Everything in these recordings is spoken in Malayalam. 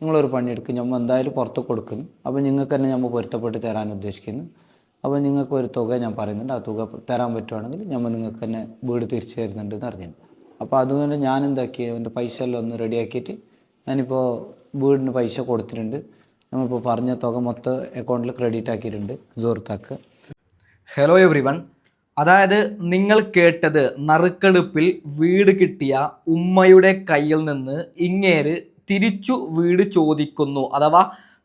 നിങ്ങളൊരു പണിയെടുക്കും. നമ്മൾ എന്തായാലും പുറത്ത് കൊടുക്കും. അപ്പോൾ നിങ്ങൾക്ക് തന്നെ നമ്മൾ പൊരുത്തപ്പെട്ട് തരാൻ ഉദ്ദേശിക്കുന്നു. അപ്പോൾ നിങ്ങൾക്ക് ഒരു തുക ഞാൻ പറയുന്നുണ്ട്. ആ തുക തരാൻ പറ്റുവാണെങ്കിൽ നമ്മൾ നിങ്ങൾക്ക് തന്നെ വീട് തിരിച്ചു തരുന്നുണ്ട് എന്ന് അറിഞ്ഞു അപ്പോൾ അതുകൊണ്ട് ഞാൻ എന്താക്കി എന്റെ പൈസ എല്ലാം ഒന്ന് റെഡിയാക്കിയിട്ട് ഞാനിപ്പോൾ വീടിന് പൈസ കൊടുത്തിട്ടുണ്ട്. നമ്മളിപ്പോൾ പറഞ്ഞ തുക മൊത്തം അക്കൗണ്ടിൽ ക്രെഡിറ്റ് ആക്കിയിട്ടുണ്ട്. സുഹൃത്താക്ക്. ഹലോ എവ്രി വൺ അതായത് നിങ്ങൾ കേട്ടത് നറുക്കെടുപ്പിൽ വീട് കിട്ടിയ ഉമ്മയുടെ കയ്യിൽ നിന്ന് ഇങ്ങേര് തിരിച്ചു വീട് ചോദിക്കുന്നു. അഥവാ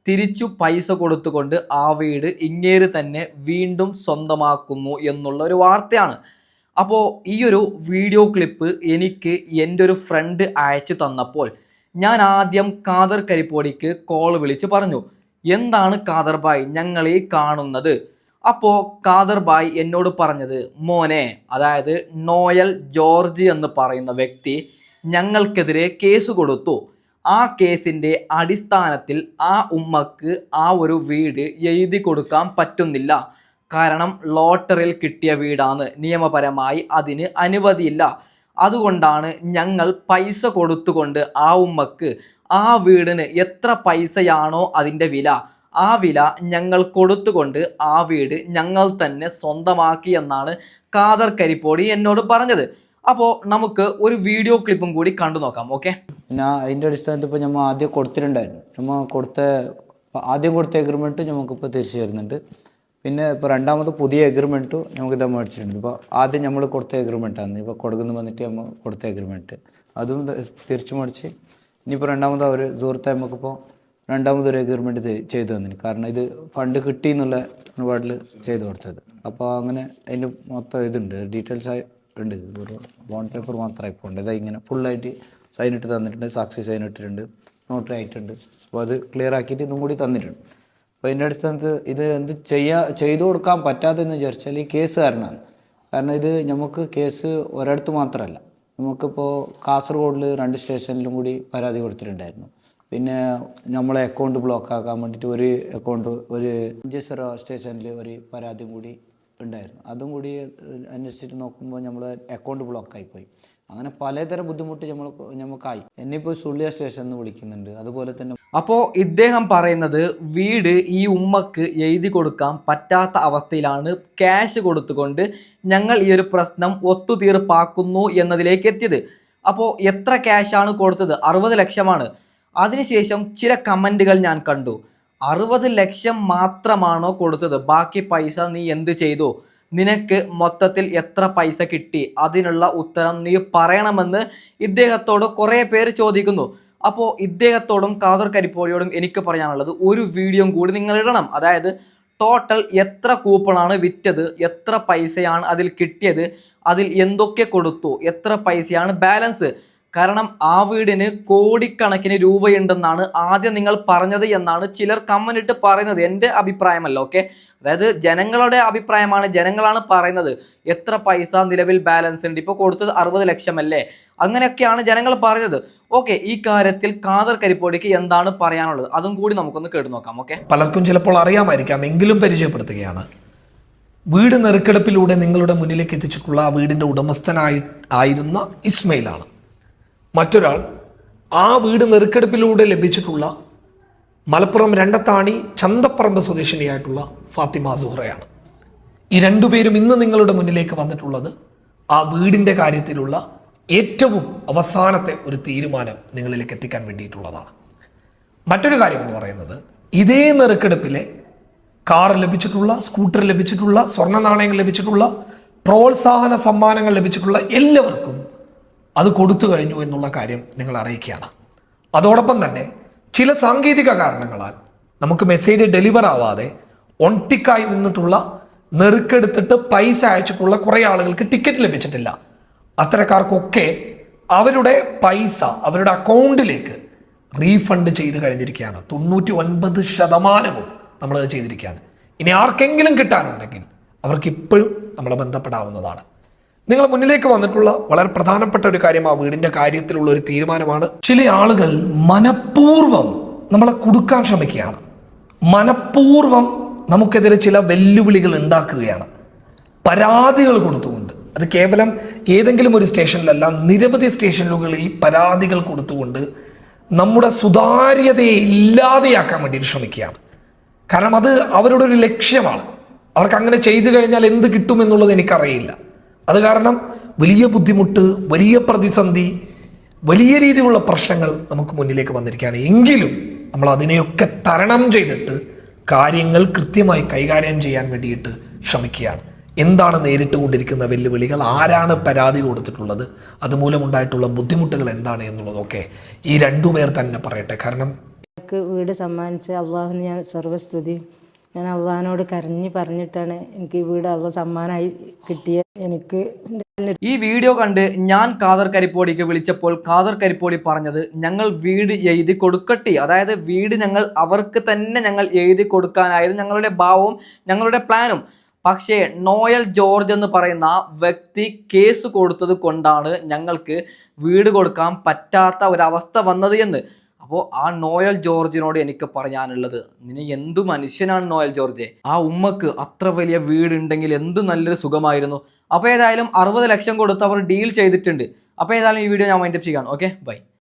തിരിച്ചു പൈസ കൊടുത്തുകൊണ്ട് ആ വീട് ഇങ്ങേര് തന്നെ വീണ്ടും സ്വന്തമാക്കുന്നു എന്നുള്ള ഒരു വാർത്തയാണ്. അപ്പോൾ ഈ ഒരു വീഡിയോ ക്ലിപ്പ് എനിക്ക് എന്റെ ഒരു ഫ്രണ്ട് അയച്ചു തന്നപ്പോൾ ഞാൻ ആദ്യം കാദർ കരിപ്പോടിക്ക് കോൾ വിളിച്ച് പറഞ്ഞു എന്താണ് കാദർ ബായ് ഞങ്ങൾ ഈ കാണുന്നത്? അപ്പോൾ കാദർ ബായ് എന്നോട് പറഞ്ഞത് മോനെ അതായത് നോയൽ ജോർജ് എന്ന് പറയുന്ന വ്യക്തി ഞങ്ങൾക്കെതിരെ കേസ് കൊടുത്തു. ആ കേസിന്റെ അടിസ്ഥാനത്തിൽ ആ ഉമ്മക്ക് ആ ഒരു വീട് എഴുതി കൊടുക്കാൻ പറ്റുന്നില്ല. കാരണം ലോട്ടറിയിൽ കിട്ടിയ വീടാണ്. നിയമപരമായി അതിന് അനുമതിയില്ല. അതുകൊണ്ടാണ് ഞങ്ങൾ പൈസ കൊടുത്തുകൊണ്ട് ആ ഉമ്മക്ക് ആ വീടിന് എത്ര പൈസയാണോ അതിന്റെ വില. ആ വില ഞങ്ങൾ കൊടുത്തുകൊണ്ട് ആ വീട് ഞങ്ങൾ തന്നെ സ്വന്തമാക്കി എന്നാണ് കാദർ കരിപ്പോടി എന്നോട് പറഞ്ഞത്. അപ്പോൾ നമുക്ക് ഒരു വീഡിയോ ക്ലിപ്പും കൂടി കണ്ടു നോക്കാം ഓക്കെ പിന്നെ അതിന്റെ അടിസ്ഥാനത്തിൽ ഇപ്പോൾ നമ്മൾ ആദ്യം കൊടുത്തിട്ടുണ്ടായിരുന്നു. നമ്മൾ കൊടുത്ത ആദ്യം കൊടുത്ത എഗ്രിമെന്റ് നമുക്കിപ്പോൾ തിരിച്ചു തരുന്നുണ്ട്. പിന്നെ ഇപ്പോൾ രണ്ടാമത് പുതിയ എഗ്രിമെന്റ് നമുക്ക് ഇത് മേടിച്ചിട്ടുണ്ട് ഇപ്പോൾ ആദ്യം നമ്മൾ കൊടുത്ത എഗ്രിമെന്റാണ് ഇപ്പോൾ കൊടുക്കുന്ന വന്നിട്ട് നമ്മൾ കൊടുത്ത എഗ്രിമെന്റ് അതും തിരിച്ചു മേടിച്ച് ഇനിയിപ്പോൾ രണ്ടാമത് അവർ സുഹൃത്തെ നമുക്കിപ്പോൾ രണ്ടാമതൊരു എഗ്രിമെന്റ് ചെയ്തു തന്നിന് കാരണം ഇത് ഫണ്ട് കിട്ടി എന്നുള്ള ഒരുപാടിൽ ചെയ്തു കൊടുത്തത്. അപ്പോൾ അങ്ങനെ അതിന്റെ മൊത്തം ഇതുണ്ട്. ഡീറ്റെയിൽസ് ആയി ഉണ്ട്. ഒരു ബോണ്ട് പേപ്പർ മാത്രമായി ഉണ്ട് ഇതാ ഇങ്ങനെ ഫുള്ളായിട്ട് സൈൻ ഇട്ട് തന്നിട്ടുണ്ട്. സാക്ഷി സൈൻ ഇട്ടിട്ടുണ്ട്. നോട്ടറി ആയിട്ടുണ്ട്. അപ്പോൾ അത് ക്ലിയർ ആക്കിയിട്ട് ഇതും കൂടി തന്നിട്ടുണ്ട്. അപ്പോൾ ഇതിന്റെ അടിസ്ഥാനത്ത് ഇത് എന്ത് ചെയ്യാ ചെയ്തു കൊടുക്കാൻ പറ്റാത്തതെന്ന് വിചാരിച്ചാൽ ഈ കേസ് കാരണമാണ് കാരണം ഇത് നമുക്ക് കേസ് ഒരിടത്ത് മാത്രമല്ല. നമുക്കിപ്പോൾ കാസർഗോഡിൽ രണ്ട് സ്റ്റേഷനിലും കൂടി പരാതി കൊടുത്തിട്ടുണ്ടായിരുന്നു. പിന്നെ നമ്മളെ അക്കൗണ്ട് ബ്ലോക്ക് ആക്കാൻ വേണ്ടിയിട്ട് ഒരു അക്കൗണ്ട് ഒരു അഞ്ചേശ്വര സ്റ്റേഷനിൽ ഒരു പരാതിയും കൂടി ഉണ്ടായിരുന്നു. അതും കൂടി അന്വേഷിച്ചിട്ട് നോക്കുമ്പോൾ നമ്മൾ അക്കൗണ്ട് ബ്ലോക്കായി പോയി അങ്ങനെ പലതരം ബുദ്ധിമുട്ട് നമ്മൾ നമുക്കായി. എന്നിപ്പോൾ സുള്ളിയ സ്റ്റേഷൻ എന്ന് വിളിക്കുന്നുണ്ട്. അതുപോലെ തന്നെ അപ്പോൾ ഇദ്ദേഹം പറയുന്നത് വീട് ഈ ഉമ്മക്ക് എഴുതി കൊടുക്കാൻ പറ്റാത്ത അവസ്ഥയിലാണ്. ക്യാഷ് കൊടുത്തുകൊണ്ട് ഞങ്ങൾ ഈ ഒരു പ്രശ്നം ഒത്തുതീർപ്പാക്കുന്നു എന്നതിലേക്ക് എത്തിയത്. അപ്പോൾ എത്ര ക്യാഷാണ് കൊടുത്തത്? അറുപത് ലക്ഷമാണ്. അതിനുശേഷം ചില കമന്റുകൾ ഞാൻ കണ്ടു. അറുപത് ലക്ഷം മാത്രമാണോ കൊടുത്തത്. ബാക്കി പൈസ നീ എന്ത് ചെയ്തു? നിനക്ക് മൊത്തത്തിൽ എത്ര പൈസ കിട്ടി? അതിനുള്ള ഉത്തരം നീ പറയണമെന്ന് ഇദ്ദേഹത്തോട് കുറേ പേര് ചോദിക്കുന്നു. അപ്പോൾ ഇദ്ദേഹത്തോടും കാതർ കരിപ്പോഴിയോടും എനിക്ക് പറയാനുള്ളത് ഒരു വീഡിയോ കൂടി നിങ്ങൾ ഇടണം. അതായത് ടോട്ടൽ എത്ര കൂപ്പണാണ് വിറ്റത്? എത്ര പൈസയാണ് അതിൽ കിട്ടിയത്? അതിൽ എന്തൊക്കെ കൊടുത്തു? എത്ര പൈസയാണ് ബാലൻസ് കാരണം ആ വീടിന് കോടിക്കണക്കിന് രൂപയുണ്ടെന്നാണ് ആദ്യം നിങ്ങൾ പറഞ്ഞത് എന്നാണ് ചിലർ കമ്മനിട്ട് പറയുന്നത്. എന്റെ അഭിപ്രായമല്ല ഓക്കെ? അതായത് ജനങ്ങളുടെ അഭിപ്രായമാണ് ജനങ്ങളാണ് പറയുന്നത്. എത്ര പൈസ നിലവിൽ ബാലൻസ് ഉണ്ട്? ഇപ്പോൾ കൊടുത്തത് അറുപത് ലക്ഷമല്ലേ അങ്ങനെയൊക്കെയാണ് ജനങ്ങൾ പറഞ്ഞത് ഓക്കെ ഈ കാര്യത്തിൽ കാതർ കരിപ്പോടിക്ക് എന്താണ് പറയാനുള്ളത്? അതും കൂടി നമുക്കൊന്ന് കേട്ടു നോക്കാം ഓക്കെ? പലർക്കും ചിലപ്പോൾ അറിയാമായിരിക്കാം എങ്കിലും പരിചയപ്പെടുത്തുകയാണ്. വീട് നെറുക്കെടുപ്പിലൂടെ നിങ്ങളുടെ മുന്നിലേക്ക് എത്തിച്ചിട്ടുള്ള ആ വീടിന്റെ ഉടമസ്ഥനായി ആയിരുന്ന ഇസ്മയിലാണ്. മറ്റൊരാൾ ആ വീട് നെറുക്കെടുപ്പിലൂടെ ലഭിച്ചിട്ടുള്ള മലപ്പുറം രണ്ടത്താണി ചന്തപ്പറമ്പ് സ്വദേശിനിയായിട്ടുള്ള ഫാത്തിമ സുഹറയാണ്. ഈ രണ്ടുപേരും ഇന്ന് നിങ്ങളുടെ മുന്നിലേക്ക് വന്നിട്ടുള്ളത് ആ വീടിന്റെ കാര്യത്തിലുള്ള ഏറ്റവും അവസാനത്തെ ഒരു തീരുമാനം നിങ്ങളിലേക്ക് എത്തിക്കാൻ വേണ്ടിയിട്ടുള്ളതാണ്. മറ്റൊരു കാര്യം എന്ന് പറയുന്നത് ഇതേ നെറുക്കെടുപ്പിലെ കാർ ലഭിച്ചിട്ടുള്ള സ്കൂട്ടർ ലഭിച്ചിട്ടുള്ള സ്വർണ നാണയങ്ങൾ ലഭിച്ചിട്ടുള്ള പ്രോത്സാഹന സമ്മാനങ്ങൾ ലഭിച്ചിട്ടുള്ള എല്ലാവർക്കും അത് കൊടുത്തു കഴിഞ്ഞു എന്നുള്ള കാര്യം നിങ്ങൾ അറിയിക്കുകയാണ്. അതോടൊപ്പം തന്നെ ചില സാങ്കേതിക കാരണങ്ങളാൽ നമുക്ക് മെസ്സേജ് ഡെലിവർ ആവാതെ ഒൺടിക്കായി നിന്നിട്ടുള്ള നെറുക്കെടുത്തിട്ട് പൈസ അയച്ചിട്ടുള്ള കുറേ ആളുകൾക്ക് ടിക്കറ്റ് ലഭിച്ചിട്ടില്ല. അത്തരക്കാർക്കൊക്കെ അവരുടെ പൈസ അവരുടെ അക്കൗണ്ടിലേക്ക് റീഫണ്ട് ചെയ്ത് കഴിഞ്ഞിരിക്കുകയാണ്. തൊണ്ണൂറ്റി ഒൻപത് ശതമാനവും നമ്മളത് ചെയ്തിരിക്കുകയാണ്. ഇനി ആർക്കെങ്കിലും കിട്ടാനുണ്ടെങ്കിൽ അവർക്ക് ഇപ്പോഴും നമ്മൾ ബന്ധപ്പെടാവുന്നതാണ്. നിങ്ങൾ മുന്നിലേക്ക് വന്നിട്ടുള്ള വളരെ പ്രധാനപ്പെട്ട ഒരു കാര്യം ആ വീടിന്റെ കാര്യത്തിലുള്ള ഒരു തീരുമാനമാണ്. ചില ആളുകൾ മനഃപൂർവം നമ്മളെ കൊടുക്കാൻ ശ്രമിക്കുകയാണ്. മനഃപൂർവം നമുക്കെതിരെ ചില വെല്ലുവിളികൾ ഉണ്ടാക്കുകയാണ്. പരാതികൾ കൊടുത്തുകൊണ്ട്. അത് കേവലം ഏതെങ്കിലും ഒരു സ്റ്റേഷനിലല്ല നിരവധി സ്റ്റേഷനുകളിൽ പരാതികൾ കൊടുത്തുകൊണ്ട് നമ്മുടെ സുതാര്യതയെ ഇല്ലാതെയാക്കാൻ വേണ്ടിയിട്ട് ശ്രമിക്കുകയാണ്. കാരണം അത് അവരുടെ ഒരു ലക്ഷ്യമാണ്. അവർക്ക് അങ്ങനെ ചെയ്തു കഴിഞ്ഞാൽ എന്ത് കിട്ടുമെന്നുള്ളത് എനിക്കറിയില്ല. അത് കാരണം വലിയ ബുദ്ധിമുട്ട് വലിയ പ്രതിസന്ധി വലിയ രീതിയിലുള്ള പ്രശ്നങ്ങൾ നമുക്ക് മുന്നിലേക്ക് വന്നിരിക്കുകയാണ്. എങ്കിലും നമ്മൾ അതിനെയൊക്കെ തരണം ചെയ്തിട്ട് കാര്യങ്ങൾ കൃത്യമായി കൈകാര്യം ചെയ്യാൻ വേണ്ടിയിട്ട് ശ്രമിക്കുകയാണ്. എന്താണ് നേരിട്ട് കൊണ്ടിരിക്കുന്ന വെല്ലുവിളികൾ? ആരാണ് പരാതി കൊടുത്തിട്ടുള്ളത്? അതുമൂലം ഉണ്ടായിട്ടുള്ള ബുദ്ധിമുട്ടുകൾ എന്താണ് എന്നുള്ളതൊക്കെ ഈ രണ്ടു പേർ തന്നെ പറയട്ടെ. കാരണം വീട് സമ്മാനിച്ച് അള്ളാഹുവിന് ഞാൻ സർവസ്തുതി ഞാൻ അള്ളഹാനോട് കരഞ്ഞ് പറഞ്ഞിട്ടാണ് എനിക്ക് ഈ വീട് അള്ള സമ്മാനമായി കിട്ടിയത്. എനിക്ക് ഈ വീഡിയോ കണ്ട് ഞാൻ ഖാദർ കരിപ്പോടിക്ക് വിളിച്ചപ്പോൾ ഖാദർ കരിപ്പോടി പറഞ്ഞത് ഞങ്ങൾ വീട് എഴുതി കൊടുക്കട്ടെ. അതായത് വീട് ഞങ്ങൾ അവർക്ക് തന്നെ ഞങ്ങൾ എഴുതി കൊടുക്കാനായിരുന്നു ഞങ്ങളുടെ ഭാവവും ഞങ്ങളുടെ പ്ലാനും. പക്ഷേ നോയൽ ജോർജ് എന്ന് പറയുന്ന വ്യക്തി കേസ് കൊടുത്തത് കൊണ്ടാണ് ഞങ്ങൾക്ക് വീട് കൊടുക്കാൻ പറ്റാത്ത ഒരവസ്ഥ വന്നത് എന്ന്. അപ്പോൾ ആ നോയൽ ജോർജിനോട് എനിക്ക് പറയാനുള്ളത് നിന്നെ എന്തു മനുഷ്യനാണ് നോയൽ ജോർജ്? ആ ഉമ്മക്ക് അത്ര വലിയ വീടുണ്ടെങ്കിൽ എന്ത് നല്ലൊരു സുഖമായിരുന്നു? അപ്പോൾ ഏതായാലും അറുപത് ലക്ഷം കൊടുത്ത് അവർ ഡീൽ ചെയ്തിട്ടുണ്ട്. അപ്പോൾ ഏതായാലും ഈ വീഡിയോ ഞാൻ മൈൻഡപ്പ് ചെയ്യുകയാണ് ഓക്കെ ബൈ